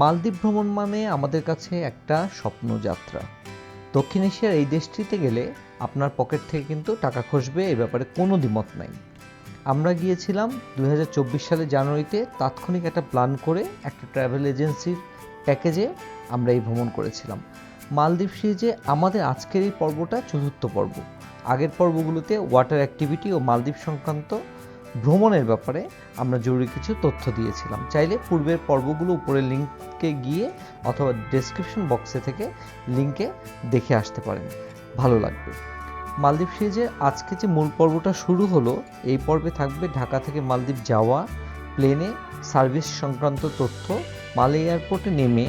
মালদ্বীপ ভ্রমণ মানে আমাদের কাছে একটা স্বপ্নযাত্রা। দক্ষিণ এশিয়ার এই দেশটিতে গেলে আপনার পকেট থেকে কিন্তু টাকা খসবে, এ ব্যাপারে কোনো দ্বিমত নাই। আমরা গিয়েছিলাম দু হাজার চব্বিশ সালে জানুয়ারিতে তাৎক্ষণিক একটা প্ল্যান করে একটা ট্রাভেল এজেন্সির প্যাকেজে আমরা এই ভ্রমণ করেছিলাম। মালদ্বীপ সিরিজে আমাদের আজকের এই পর্বটা চতুর্থ পর্ব। আগের পর্বগুলোতে ওয়াটার অ্যাক্টিভিটি ও মালদ্বীপ সংক্রান্ত ভ্রমণের ব্যাপারে আমরা জরুরি কিছু তথ্য দিয়েছিলাম। চাইলে পূর্বের পর্বগুলো উপরের লিঙ্কে গিয়ে অথবা ডেসক্রিপশন বক্সে থেকে লিঙ্কে দেখে আসতে পারেন। ভালো লাগবে। মালদ্বীপ সিরিজে আজকে যে মূল পর্বটা শুরু হলো, এই পর্বে থাকবে ঢাকা থেকে মালদ্বীপ যাওয়া প্লেনে সার্ভিস সংক্রান্ত তথ্য, মালে এয়ারপোর্টে নেমে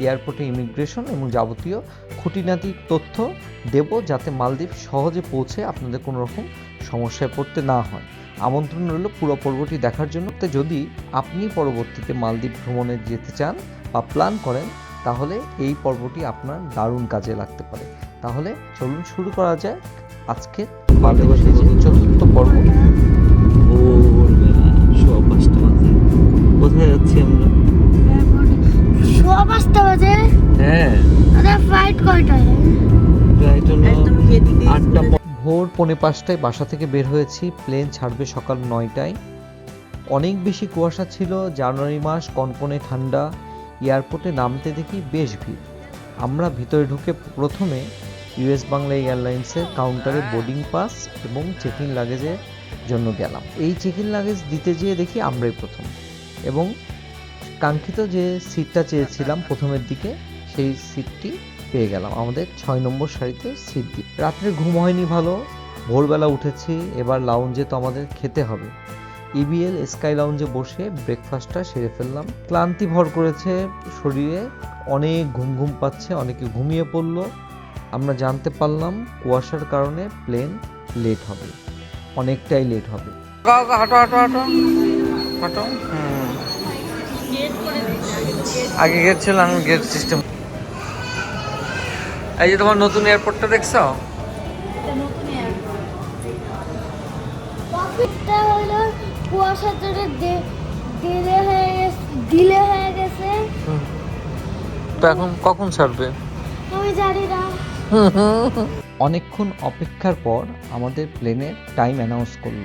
এয়ারপোর্টে ইমিগ্রেশন এবং যাবতীয় খুঁটিনাটি তথ্য দেব যাতে মালদ্বীপ সহজে পৌঁছে আপনাদের কোনো রকম সমস্যায় পড়তে না হয়। আমন্ত্রণ রইল পুরো পর্বটি দেখার জন্য। তো যদি আপনি পরবর্তীতে মালদ্বীপ ভ্রমণে যেতে চান বা প্ল্যান করেন তাহলে এই পর্বটি আপনার দারুণ কাজে লাগতে পারে। তাহলে চলুন শুরু করা যায় আজকে চতুর্থ পর্ব। কোথায় যাচ্ছি আমরা? সোয়া পাঁচটা বাজে। হ্যাঁ। ফ্লাইট কয়টায়? ফ্লাইট হলো আটটা প- ভোর পৌনে পাঁচটায় বাসা থেকে বের হয়েছি। প্লেন ছাড়বে সকাল নয়টায়। অনেক বেশি কুয়াশা ছিল। জানুয়ারি মাস, কনকনে ঠান্ডা। এয়ারপোর্টে নামতে দেখি বেশ ভিড়। আমরা ভিতরে ঢুকে প্রথমে ইউএস বাংলা এয়ারলাইন্সের কাউন্টারে বোর্ডিং পাস এবং চেক ইন লাগেজের জন্য গেলাম। এই চেক ইন লাগেজ দিতে যেয়ে দেখি আমরাই প্রথম। এবং কাঙ্ক্ষিত যে সিটটা চেয়েছিলাম প্রথমের দিকে, সেই সিটটি পেয়ে গেলাম আমাদের ছয় নম্বর সারিতে সিট দিয়ে রাত্রে ঘুম হয়নি ভালো, ভোরবেলা উঠেছি, এবার লাউঞ্জে তো আমাদের খেতে হবে। ইবিএল স্কাই লাউঞ্জে বসে ব্রেকফাস্টটা সেরে ফেললাম। ক্লান্তি ভর করেছে শরীরে, অনেক ঘুম ঘুম পাচ্ছে, অনেকে ঘুমিয়ে পড়ল। আমরা জানতে পারলাম কুয়াশার কারণে প্লেন লেট হবে, অনেকটাই লেট হবে। আগে এখন গেট সিস্টেম এই যে তোমার নতুন এয়ারপোর্টটা দেখছ? হলো জন্য ডিলে হয়ে গেছে ডিলে হয়ে গেছে। তো এখন কখন ছাড়বে? আমি জানি না। অনেকক্ষণ অপেক্ষার পর আমাদের প্লেনের টাইম অ্যানাউন্স করল।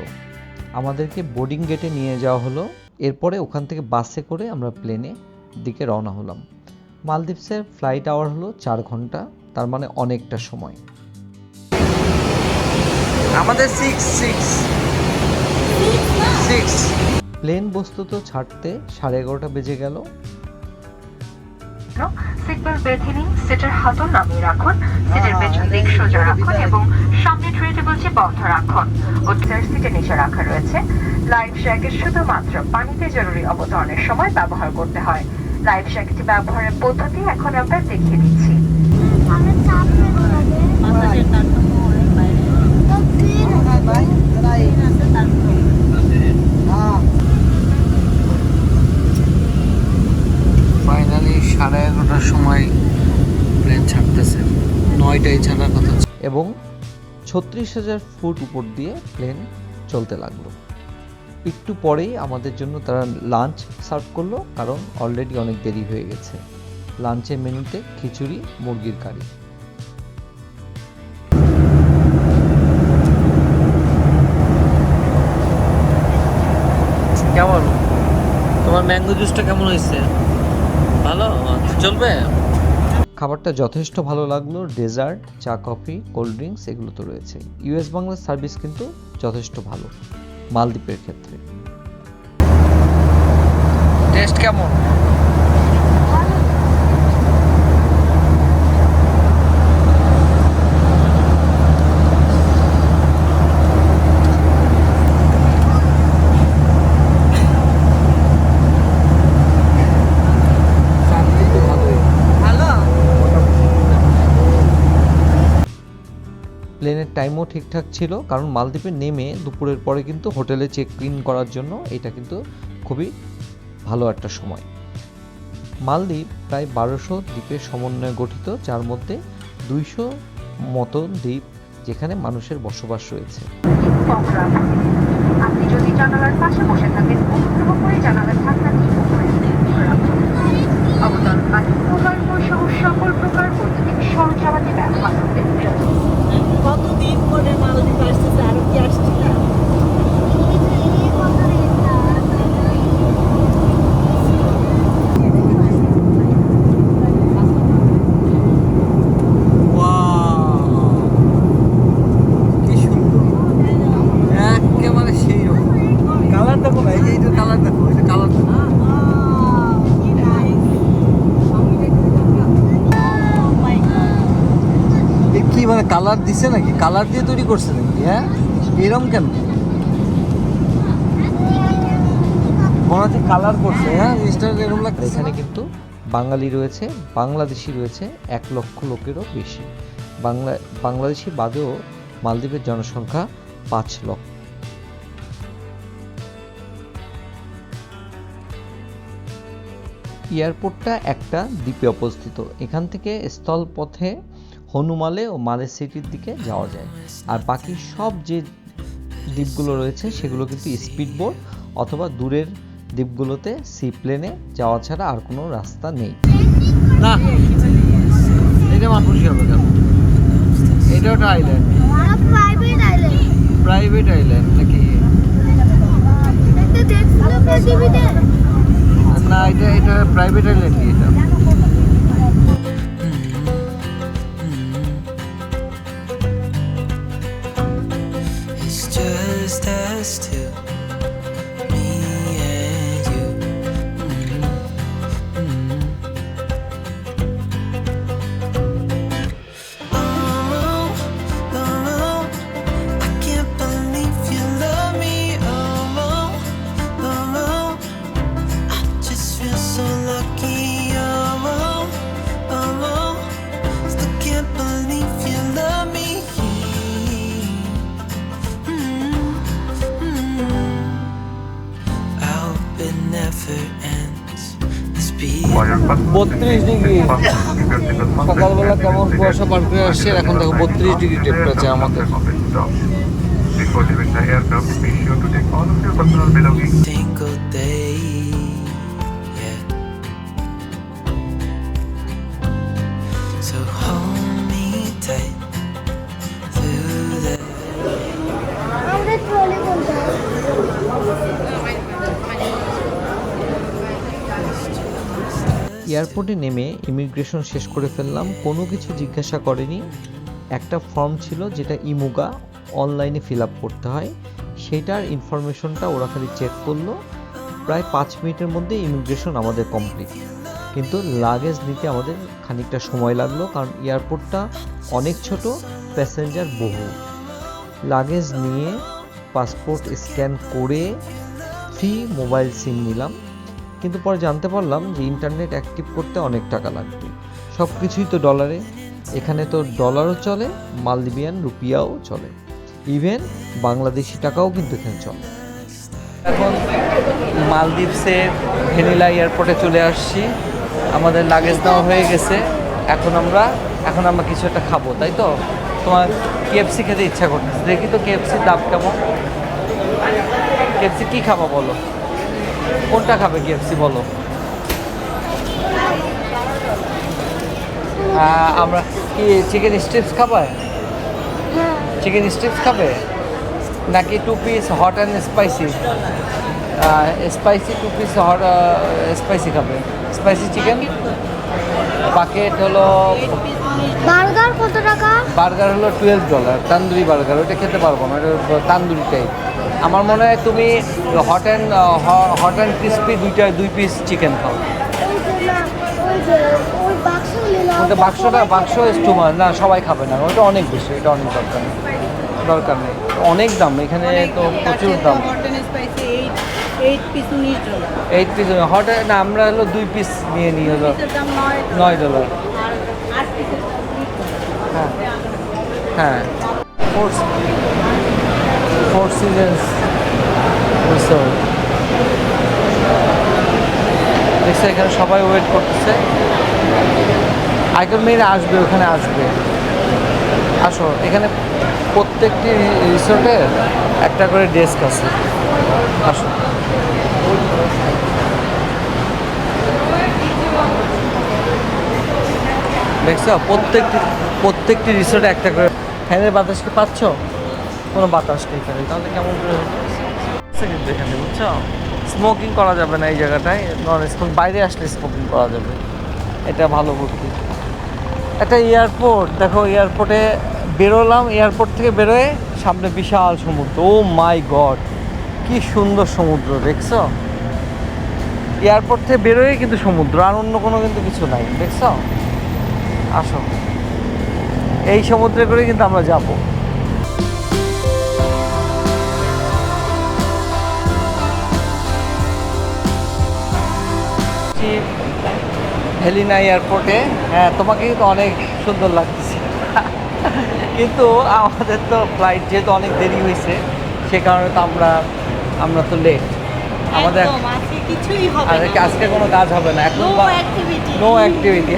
আমাদেরকে বোর্ডিং গেটে নিয়ে যাওয়া হলো। এরপরে ওখান থেকে বাসে করে আমরা প্লেনে দিকে রওনা হলাম। মালদ্বীপসের ফ্লাইট আওয়ার হলো চার ঘণ্টা। তার মানে অনেকটা সময়। আমাদের সিক্স সিক্স সিক্স প্লেন বস্তুত ছাড়তে সাড়ে এগারোটা বেজে গেল। বেঁধে নিন সিটের হাতল নামিয়ে রাখুন সিটের পেছন দিক সোজা রাখুন এবং সামনে ট্রে টেবিলটি বন্ধ রাখুন। উত্তর সিটের নিচে রাখা রয়েছে। লাইফ জ্যাকেট শুধুমাত্র পানিতে জরুরি অবতরণের সময় ব্যবহার করতে হয়। লাইফ জ্যাকেট ব্যবহারের পদ্ধতি এখন আমরা দেখিয়ে দিচ্ছি সাড়ে এগারোটার সময় প্লেন ছাড়তেছে। ছাড়ার কথা এবং ছত্রিশ হাজার ফুট উপর দিয়ে প্লেন চলতে লাগল। একটু পরেই আমাদের জন্য তারা লাঞ্চ সার্ভ করল, কারণ অলরেডি অনেক দেরি হয়ে গেছে। লাঞ্চের মেনুতে খিচুড়ি মুরগির কারি। কেমন? তোমার ম্যাঙ্গো জুসটা কেমন হয়েছে? ভালো? চলবে? খাবারটা যথেষ্ট ভালো লাগল। ডেজার্ট চা কফি কোল্ড ড্রিঙ্কস এগুলো তো রয়েছে। ইউএস বাংলার সার্ভিস কিন্তু যথেষ্ট ভালো মালদ্বীপের ক্ষেত্রে। টেস্ট কেমন ভালো প্লেনের টাইমও ঠিকঠাক ছিল, কারণ মালদ্বীপে নেমে দুপুরের পরে কিন্তু হোটেলে চেক ইন করার জন্য এটা কিন্তু খুবই ভালো একটা সময়। মালদ্বীপ প্রায় বারোশো দ্বীপের সমন্বয়ে গঠিত, যার মধ্যে দুইশো মতো দ্বীপ যেখানে মানুষের বসবাস রয়েছে। আপনি যদি জানালার পাশে বসে থাকেন, অনুগ্রহ করে জানালার কালার দিছে নাকি? কালার দিয়ে তৈরি করছে নাকি হ্যাঁ? এরম কেন? কালার করছে হ্যাঁ? জিনিসটা এরকম লাগছে। এখানে কিন্তু বাঙালি রয়েছে, বাংলাদেশি রয়েছে এক লক্ষ লোকেরও বেশি। বাংলা, বাংলাদেশি বাদেও মালদ্বীপের জনসংখ্যা পাঁচ লক্ষ। এয়ারপোর্টটা একটা দ্বীপে অবস্থিত। এখান থেকে স্থলপথে হনুমালে ও মালে সিটির দিকে যাওয়া যায়। আর বাকি সব যে দ্বীপগুলো রয়েছে সেগুলো কিন্তু স্পিড বোট অথবা দূরের দ্বীপগুলোতে সি প্লেনে যাওয়া ছাড়া আর কোনো রাস্তা নেই। না এটা মানুষই হবে কেন? এটা ওটা island private island private island নাকি? না এটা এটা প্রাইভেট আইল্যান্ড বত্রিশ ডিগ্রি সকালবেলা কেমন কুয়াশা পার করে আসছে এখন দেখো বত্রিশ ডিগ্রি টেম্পারেচার আমাদের Before leaving the aircraft, be sure to take all of your personal belongings single day. Yeah. So hold me tight through the. আমাদের ট্রলি কোনটা এয়ারপোর্টে নেমে ইমিগ্রেশন শেষ করে ফেললাম। কোনো কিছু জিজ্ঞাসা করেনি। একটা ফর্ম ছিল যেটা ইমুগা অনলাইনে ফিল আপ করতে হয়। সেটার ইনফরমেশনটা ওরা খালি চেক করল। প্রায় পাঁচ মিনিটের মধ্যে ইমিগ্রেশন আমাদের কমপ্লিট। কিন্তু লাগেজ নিতে আমাদের খানিকটা সময় লাগল কারণ এয়ারপোর্টটা অনেক ছোট, প্যাসেঞ্জার বহু। লাগেজ নিয়ে পাসপোর্ট স্ক্যান করে ফ্রি মোবাইল সিম নিলাম। কিন্তু পরে জানতে পারলাম যে ইন্টারনেট অ্যাক্টিভ করতে অনেক টাকা লাগবে। সব কিছুই তো ডলারে এখানে তো ডলারও চলে মালদ্বীপিয়ান রুপিয়াও চলে। ইভেন বাংলাদেশি টাকাও কিন্তু এখানে চলে। এখন মালদ্বীপসের ভেনিলা এয়ারপোর্টে চলে আসছি। আমাদের লাগেজ নেওয়া হয়ে গেছে। এখন আমরা এখন আমরা কিছু একটা খাব, তাই তো? তোমার কেএফসি খেতে ইচ্ছা করতেছে। দেখি তো কেএফসির দাম কেমন? কেএফসি কী খাব বলো? কোনটা খাবে কেএফসি বলো? আমরা কি চিকেন স্ট্রিপস খাবে? চিকেন স্ট্রিপস খাবে? নাকি two piece hot and spicy spicy two piece hot spicy খাবে। স্পাইসি চিকেন বাকেট হলো বার্গার কত টাকা? বার্গার হলো টুয়েলভ ডলার তান্দুরি বার্গার ওটা খেতে পারব না ওটা তান্দুরি টাইপ আমার মনে হয় তুমি hot and hot and crispy দুইটা দুই পিস চিকেন খাও। ওটা বাক্সটা বাক্স স্টুমার না সবাই খাবে না। ওটা অনেক বেশি এটা অনেক দরকার নেই। দরকার নেই। অনেক দাম এখানে তো প্রচুর দাম। এইট পিস হট না আমরা হলো দুই পিস নিয়ে নিই হলো নয় ডলার হ্যাঁ। হ্যাঁ। ফোর সিজনস রিসোর্ট দেখছ এখানে সবাই ওয়েট করতেছে। আইকন মেয়েরা আসবে, ওখানে আসবে। আসো, এখানে প্রত্যেকটি রিসোর্টের একটা করে ডেস্ক আছে। আসো। দেখছ? প্রত্যেকটি প্রত্যেকটি রিসোর্টে একটা করে। ফ্যানের বাতাস কি পাচ্ছ? কোনো বাতাস নেই তাহলে কেমন করে কিন্তু বুঝছ? স্মোকিং করা যাবে না এই জায়গাটায় নন স্মোক বাইরে আসলে স্মোকিং করা যাবে। এটা ভালো বুদ্ধি। একটা এয়ারপোর্ট, দেখো এয়ারপোর্টে বেরোলাম, এয়ারপোর্ট থেকে বেরোয় সামনে বিশাল সমুদ্র। ও মাই গড কি সুন্দর সমুদ্র, দেখছ? এয়ারপোর্ট থেকে বেরোয় কিন্তু সমুদ্র, আর অন্য কোনো কিন্তু কিছু নাই, দেখছ? আসো। এই সমুদ্রে করে কিন্তু আমরা যাব। হেলিনা এয়ারপোর্টে। হ্যাঁ তোমাকে কিন্তু অনেক সুন্দর লাগতেছে। কিন্তু আমাদের তো ফ্লাইট যেহেতু অনেক দেরি হয়েছে সে কারণে তো আমরা আমরা তো লেট আমাদের কিছুই হবে আর। আজকে কোনো কাজ হবে না। এখন নো অ্যাক্টিভিটি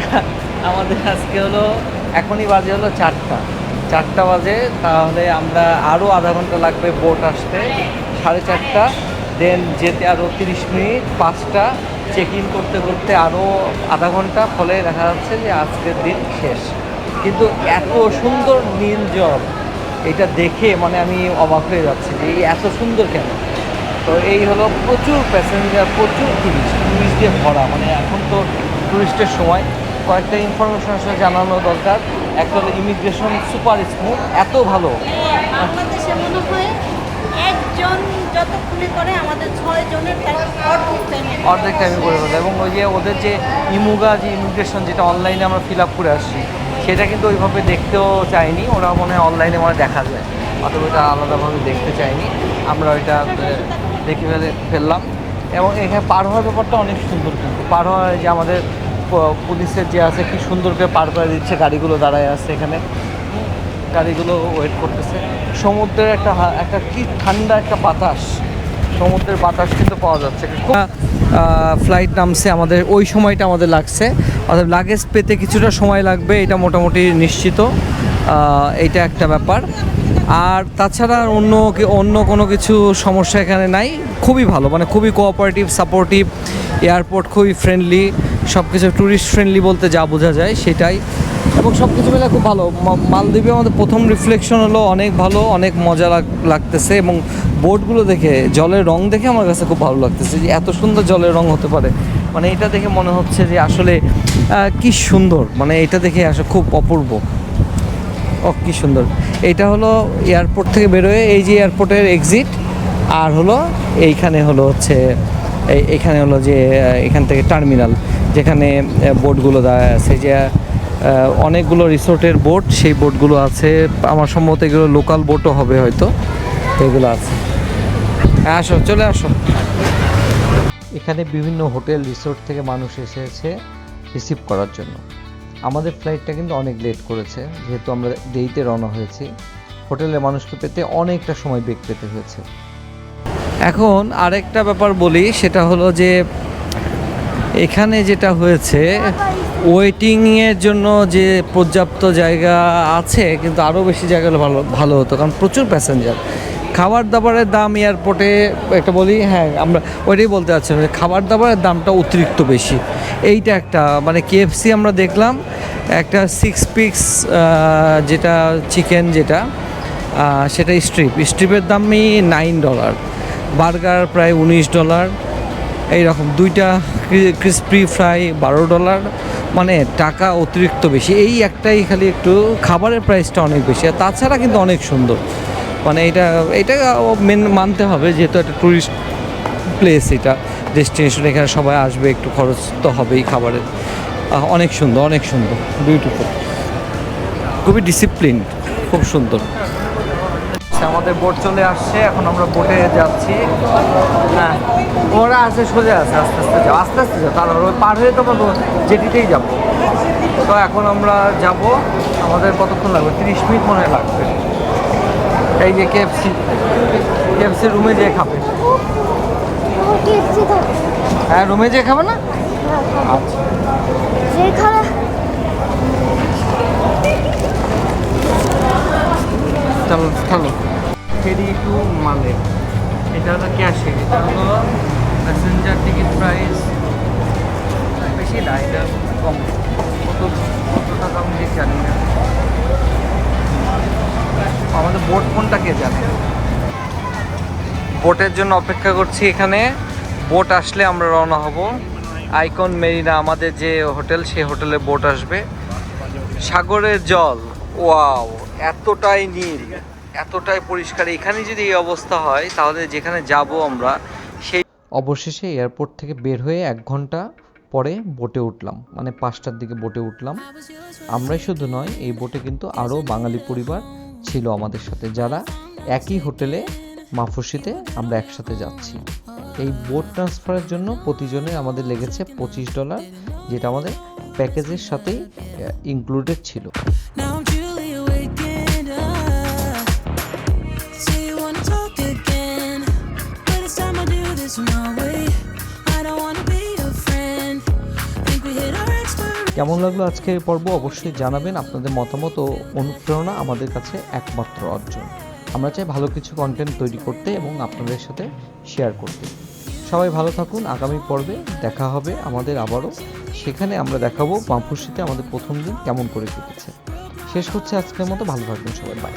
আমাদের আজকে হলো এখনই বাজে হলো চারটা। চারটা বাজে তাহলে আমরা আরও আধা ঘণ্টা লাগবে বোট আসতে। সাড়ে চারটা দেন যেতে আরও তিরিশ মিনিট পাঁচটা চেক ইন করতে করতে আরও আধা ঘণ্টা, ফলে দেখা যাচ্ছে যে আজকের দিন শেষ। কিন্তু এত সুন্দর নীল জল, এটা দেখে মানে আমি অবাক হয়ে যাচ্ছি যে এই এত সুন্দর কেন? তো এই হলো প্রচুর প্যাসেঞ্জার প্রচুর টুরিস্ট টুরিস্ট দিয়ে ভরা। মানে এখন তো টুরিস্টের সময়। কয়েকটা ইনফরমেশন আসলে জানানো দরকার। একটা হলো ইমিগ্রেশন সুপার স্মুথ এত ভালো। একজন যতক্ষণে করে আমাদের ছয় জনের অর্ধেক টাইমে করে ফেলে এবং ওই যে ওদের যে ইমুগা, যে ইমিগ্রেশন যেটা অনলাইনে আমরা ফিল আপ করে আসছি, সেটা কিন্তু ওইভাবে দেখতেও চাইনি। ওরা মনে হয় অনলাইনে মনে দেখা যায়। অথবা ওটা আলাদাভাবে দেখতে চাইনি। আমরা ওইটা দেখে ফেলে, ফেললাম। এবং এখানে পার হওয়ার ব্যাপারটা অনেক সুন্দর কিন্তু। পার হওয়ার যে আমাদের পুলিশের যে আছে, কি সুন্দর করে পার করে দিচ্ছে গাড়িগুলো দাঁড়ায় আছে এখানে। গাড়িগুলো ওয়েট করতেছে। সমুদ্রের একটা একটা কি ঠান্ডা একটা বাতাস। সমুদ্রের বাতাস কিন্তু পাওয়া যাচ্ছে। ফ্লাইট নামছে আমাদের, ওই সময়টা আমাদের লাগছে। অর্থাৎ লাগেজ পেতে কিছুটা সময় লাগবে, এটা মোটামুটি নিশ্চিত। এইটা একটা ব্যাপার। আর তাছাড়া অন্য অন্য কোনো কিছু সমস্যা এখানে নাই। খুবই ভালো মানে খুবই কোঅপারেটিভ সাপোর্টিভ এয়ারপোর্ট খুবই ফ্রেন্ডলি সব কিছু ট্যুরিস্ট ফ্রেন্ডলি বলতে যা বোঝা যায়, সেটাই। এবং সব কিছু মিলে খুব ভালো। মালদ্বীপে আমাদের প্রথম রিফ্লেকশন হলো অনেক ভালো, অনেক মজা লাগতেছে এবং বোটগুলো দেখে, জলের রং দেখে আমার কাছে খুব ভালো লাগতেছে যে এত সুন্দর জলের রং হতে পারে। মানে এটা দেখে মনে হচ্ছে যে আসলে কি সুন্দর। মানে এটা দেখে আসলে খুব অপূর্ব। ও কি সুন্দর। এটা হলো এয়ারপোর্ট থেকে বেরোয়, এই যে এয়ারপোর্টের এক্সিট আর হলো এইখানে হলো হচ্ছে এখানে হলো যে এখান থেকে টার্মিনাল যেখানে বোটগুলো দাঁড়ায় আছে। যে অনেকগুলো রিসোর্টের বোট, সেই বোটগুলো আছে। আমার সম্ভবত এগুলো লোকাল বোটও হবে হয়তো। এগুলো আছে। আসো, চলে আসো। এখানে বিভিন্ন হোটেল, রিসোর্ট থেকে মানুষ এসেছে রিসিভ করার জন্য। আমাদের ফ্লাইটটা কিন্তু অনেক লেট করেছে, যেহেতু আমরা দেরিতে রওনা হয়েছি। হোটেলের মানুষকে পেতে অনেকটা সময় বেগ পেতে হয়েছে। এখন আরেকটা ব্যাপার বলি, সেটা হলো যে এখানে যেটা হয়েছে ওয়েটিংয়ের জন্য যে পর্যাপ্ত জায়গা আছে, কিন্তু আরও বেশি জায়গা হলে ভালো ভালো হতো, কারণ প্রচুর প্যাসেঞ্জার খাবার দাবারের দাম এয়ারপোর্টে একটা বলি হ্যাঁ আমরা ওইটাই বলতে চাচ্ছি যে খাবার দাবারের দামটা অতিরিক্ত বেশি। এইটা একটা মানে কেএফসি আমরা দেখলাম, একটা সিক্স পিক্স যেটা চিকেন যেটা সেটা স্ট্রিপ স্ট্রিপের দামই নাইন ডলার বার্গার প্রায় উনিশ ডলার এইরকম দুইটা ক্রিসপি ফ্রাই বারো ডলার মানে টাকা অতিরিক্ত বেশি। এই একটাই খালি একটু খাবারের প্রাইসটা অনেক বেশি। আর তাছাড়া কিন্তু অনেক সুন্দর। মানে এটা এটা মেন মানতে হবে যেহেতু একটা ট্যুরিস্ট প্লেস এটা। ডেস্টিনেশন এখানে সবাই আসবে, একটু খরচ তো হবেই খাবারের। অনেক সুন্দর অনেক সুন্দর। বিউটিফুল খুবই ডিসিপ্লিন খুব সুন্দর। আচ্ছা, আমাদের বোট চলে আসছে এখন আমরা বোটে যাচ্ছি। হ্যাঁ ওরা আছে সোজা আছে আস্তে আস্তে যাও আস্তে আস্তে যাও তারপর ওই পার হয়ে তো আমরা জেটিতেই যাব। তো এখন আমরা যাব আমাদের কতক্ষণ লাগবে? তিরিশ মিনিট মনে লাগবে। এই যে কেএফসি কেএফসি রুমে যেয়ে খাবে। হ্যাঁ রুমে যেয়ে খাবে না? আচ্ছা। চলো চলো। ফেরি টু মালে এটা হলো ক্যাশে এটা হলো প্যাসেঞ্জার টিকিট প্রাইস বেশি না, এটা কম। কত কত টাকা আমি জানি না। আমাদের বোট কোনটা কে জানে? বোটের জন্য অপেক্ষা করছি এখানে। বোট আসলে আমরা রওনা হব। আইকন মেরিনা আমাদের যে হোটেল, সেই হোটেলে বোট আসবে। সাগরের জল ওয়াও এতটাই নীল। এতটাই পরিষ্কার। এখানে যদি এই অবস্থা হয় তাহলে যেখানে যাব আমরা সেই অবশেষে এয়ারপোর্ট থেকে বের হয়ে এক ঘণ্টা পরে বোটে উঠলাম। মানে পাঁচটার দিকে বোটে উঠলাম। আমরাই শুধু নয় এই বোটে কিন্তু আরও বাঙালি পরিবার ছিল আমাদের সাথে যারা একই হোটেলে মাফুসিতে আমরা একসাথে যাচ্ছি। এই বোট ট্রান্সফারের জন্য প্রতিজনে আমাদের লেগেছে পঁচিশ ডলার যেটা আমাদের প্যাকেজের সাথেই ইনক্লুডেড ছিল। কেমন লাগল আজকের পর্ব? অবশ্যই জানাবেন আপনাদের মতামত ও অনুপ্রেরণা আমাদের কাছে একমাত্র অর্জন। আমরা চাই ভালো কিছু কন্টেন্ট তৈরি করতে এবং আপনাদের সাথে শেয়ার করতে। সবাই ভালো থাকুন, আগামী পর্বে দেখা হবে আমাদের আবারও। সেখানে আমরা দেখাবো বামপুসিতে আমাদের প্রথম দিন কেমন করে কেটেছে। শেষ হচ্ছে আজকের মতো, ভালো থাকবেন সবাই বাই